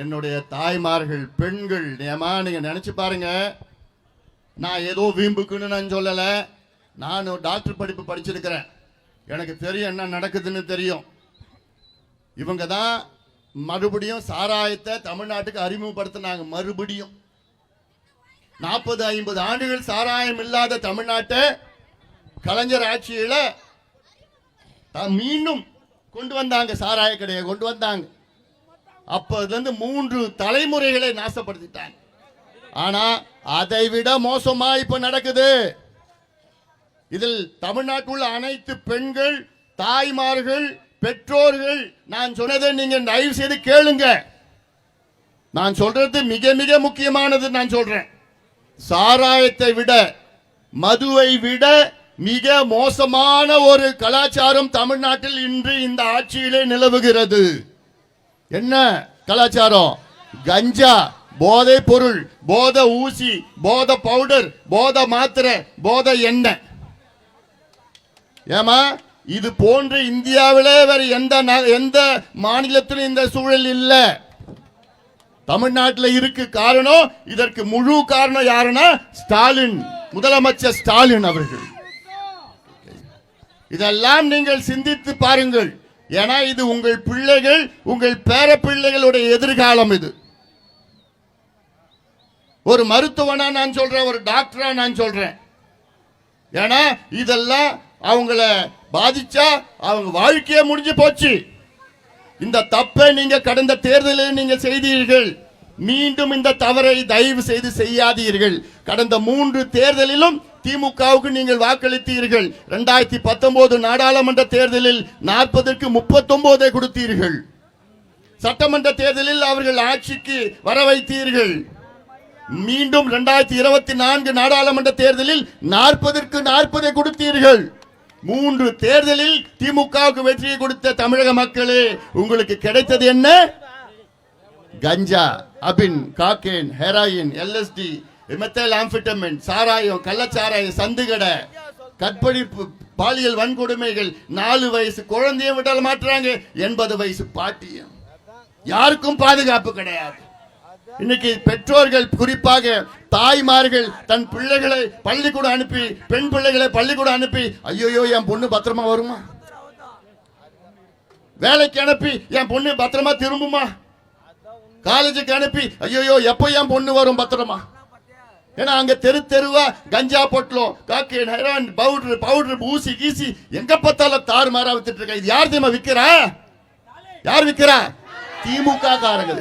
என்னுடைய தாய்மார்கள் பெண்கள் ஏமா நீங்க நினைச்சு பாருங்க. நான் ஏதோ வீம்புக்குன்னு நான் சொல்லல. நான் டாக்டர் படிப்பு படிச்சிருக்கிறேன். எனக்கு தெரியும் என்ன நடக்குதுன்னு தெரியும். இவங்க தான் மறுபடியும் சாராயத்தை தமிழ்நாட்டுக்கு அறிமுகப்படுத்தினாங்க மறுபடியும். நாற்பது ஐம்பது ஆண்டுகள் சாராயம் இல்லாத தமிழ்நாட்டை கலைஞர் ஆட்சியில மீண்டும் கொண்டு வந்தாங்க சாராய கடையை கொண்டு வந்தாங்க. அப்போதுலேருந்து மூன்று தலைமுறைகளை நாசப்படுத்திட்டாங்க ஆனால் அதை விட மோசமாக இப்போ நடக்குது. இதில் தமிழ்நாட்டில் அனைத்து பெண்கள் தாய்மார்கள் பெற்றோர்கள் நான் சொன்னதை நீங்க தயவு செய்து கேளுங்க. நான் சொல்றது மிக மிக முக்கியமானது நான் சொல்றேன். சாராயத்தை விட மதுவை விட மிக மோசமான ஒரு கலாச்சாரம் தமிழ்நாட்டில் இன்று இந்த ஆட்சியிலே நிலவுகிறது. என்ன கலாச்சாரம்? கஞ்சா போதை பொருள் போத ஊசி போத பவுடர் போத மாத்திரை போத எண்ணெய். ஏமா இது போன்று இந்தியாவிலே வேற எந்த ந- எந்த மாநிலத்திலும் இந்த சூழல் இல்லை. தமிழ்நாட்டில் இருக்கு காரணம் இதற்கு முழு காரணம் யாருன்னா ஸ்டாலின். முதலமைச்சர் ஸ்டாலின் அவர்கள். இதெல்லாம் நீங்கள் சிந்தித்து பாருங்கள். ஏன்னா இது உங்கள் பிள்ளைகள் உங்கள் பேர பிள்ளைகளுடைய எதிர்காலம் இது. ஒரு மருத்துவனா நான் சொல்றேன் ஒரு டாக்டரா நான் சொல்றேன். ஏன்னா இதெல்லாம் அவங்கள பாதிச்சா அவங்க வாழ்க்கையே முடிஞ்சு போச்சு. இந்த தப்பை நீங்க கடந்த தேர்தலில் நீங்க செய்தீர்கள். மீண்டும் இந்த தவறை தயவு செய்து செய்யாதீர்கள். கடந்த மூன்று தேர்தலிலும் திமுகவுக்கு நீங்கள் வாக்களித்தீர்கள். இரண்டாயிரத்தி பத்தொன்பது நாடாளுமன்ற தேர்தலில் நாற்பதற்கு முப்பத்தொன்பதை கொடுத்தீர்கள். சட்டமன்ற தேர்தலில் அவர்கள் ஆட்சிக்கு வர வைத்தீர்கள். மீண்டும் இரண்டாயிரத்தி இருபத்தி நான்கு நாடாளுமன்ற தேர்தலில் நாற்பதற்கு நாற்பதை கொடுத்தீர்கள். மூன்று தேர்தலில் திமுகவுக்கு வெற்றியை கொடுத்த தமிழக மக்களே உங்களுக்கு கிடைத்தது என்ன? கஞ்சா அபின் cocaine heroin LSD methyl amphetamine சாராயம் கள்ளச்சாராயம் சந்துகடை. கற்பழிப்பு பாலியல் வன்கொடுமைகள் நாலு வயசு குழந்தைய விட்டால் மாட்டுறாங்க எண்பது வயசு பாட்டியும். யாருக்கும் பாதுகாப்பு கிடையாது. இன்னைக்கு பெற்றோர்கள் குறிப்பாக தாய்மார்கள் தன் பிள்ளைகளை பள்ளிக்கூடம் அனுப்பி பெண் பிள்ளைகளை பள்ளிக்கூடம் அனுப்பி ஐயோயோ என் பொண்ணு பத்திரமா வருமா? வேலைக்கு அனுப்பி என் பொண்ணு பத்திரமா திரும்புமா? காலேஜுக்கு அனுப்பி ஐயோயோ எப்போ என் பொண்ணு வரும் பத்திரமா? ஏன்னா அங்க தெரு தெருவா கஞ்சா பொட்டலம் காக்கி ஹெரான் பவுடர் பவுடர் ஊசி கீசி எங்க பார்த்தாலும் தாறுமாறா வித்துட்டு இருக்கா? இது யார் தெரியுமா விற்கிறா யார் விற்கிறா திமுக காரங்க